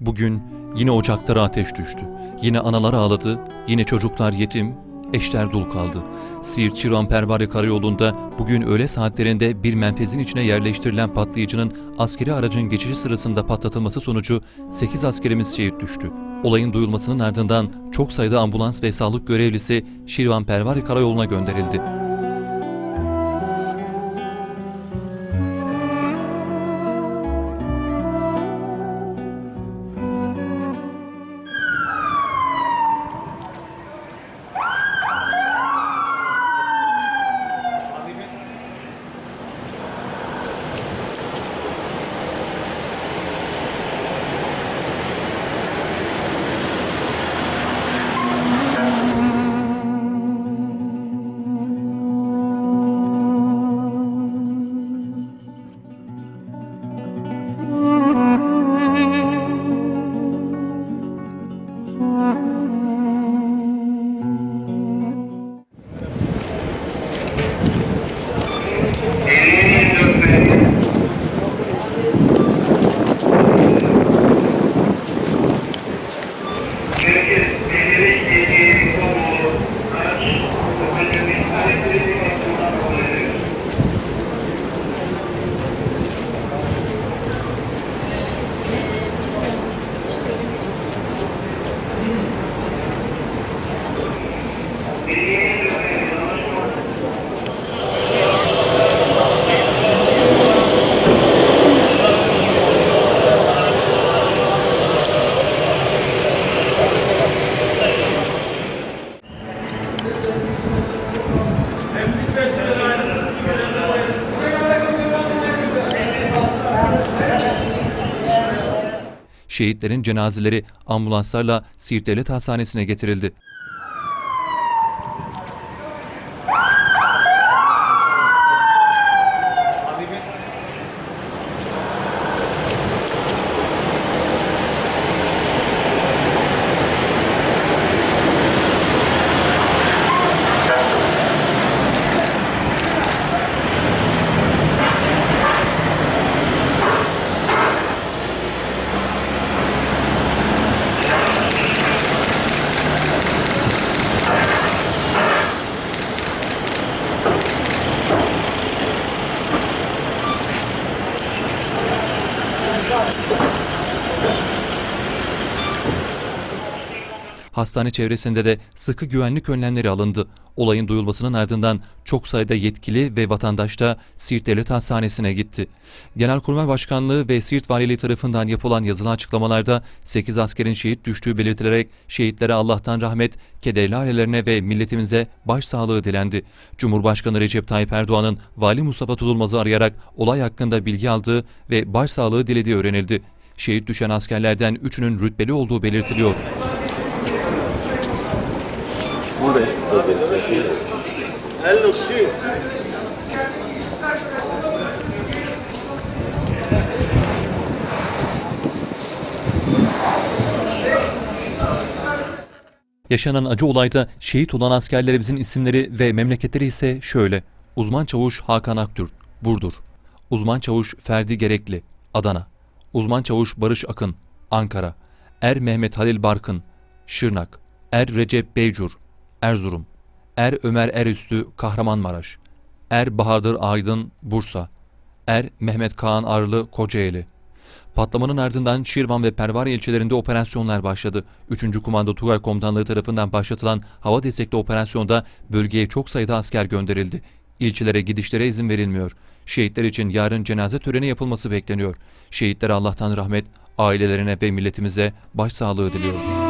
Bugün yine ocaklara ateş düştü. Yine analar ağladı, yine çocuklar yetim, eşler dul kaldı. Siirt Çırağan Pervare Karayolu'nda bugün öğle saatlerinde bir menfezin içine yerleştirilen patlayıcının askeri aracın geçişi sırasında patlatılması sonucu 8 askerimiz şehit düştü. Olayın duyulmasının ardından çok sayıda ambulans ve sağlık görevlisi Şirvan Pervare Karayolu'na gönderildi. Şehitlerin cenazeleri ambulanslarla Siirt Devlet Hastanesi'ne getirildi. Hastane çevresinde de sıkı güvenlik önlemleri alındı. Olayın duyulmasının ardından çok sayıda yetkili ve vatandaş da Siirt Devlet Hastanesi'ne gitti. Genelkurmay Başkanlığı ve Siirt Valiliği tarafından yapılan yazılı açıklamalarda 8 askerin şehit düştüğü belirtilerek şehitlere Allah'tan rahmet, kederli ailelerine ve milletimize başsağlığı dilendi. Cumhurbaşkanı Recep Tayyip Erdoğan'ın Vali Mustafa Tutulmaz'ı arayarak olay hakkında bilgi aldığı ve başsağlığı dilediği öğrenildi. Şehit düşen askerlerden üçünün rütbeli olduğu belirtiliyor. Shoot. Yaşanan acı olayda şehit olan askerlerimizin isimleri ve memleketleri ise şöyle. Uzman Çavuş Hakan Aktürk, Burdur. Uzman Çavuş Ferdi Gerekli, Adana. Uzman Çavuş Barış Akın, Ankara. Er Mehmet Halil Barkın, Şırnak. Er Recep Beycur, Erzurum. Er Ömer Erüstü, Kahramanmaraş. Er Bahadır Aydın, Bursa. Er Mehmet Kaan Arlı, Kocaeli. Patlamanın ardından Şirvan ve Pervane ilçelerinde operasyonlar başladı. 3. Kumando Tugay Komutanlığı tarafından başlatılan hava destekli operasyonda bölgeye çok sayıda asker gönderildi. İlçelere gidişlere izin verilmiyor. Şehitler için yarın cenaze töreni yapılması bekleniyor. Şehitlere Allah'tan rahmet, ailelerine ve milletimize başsağlığı diliyoruz.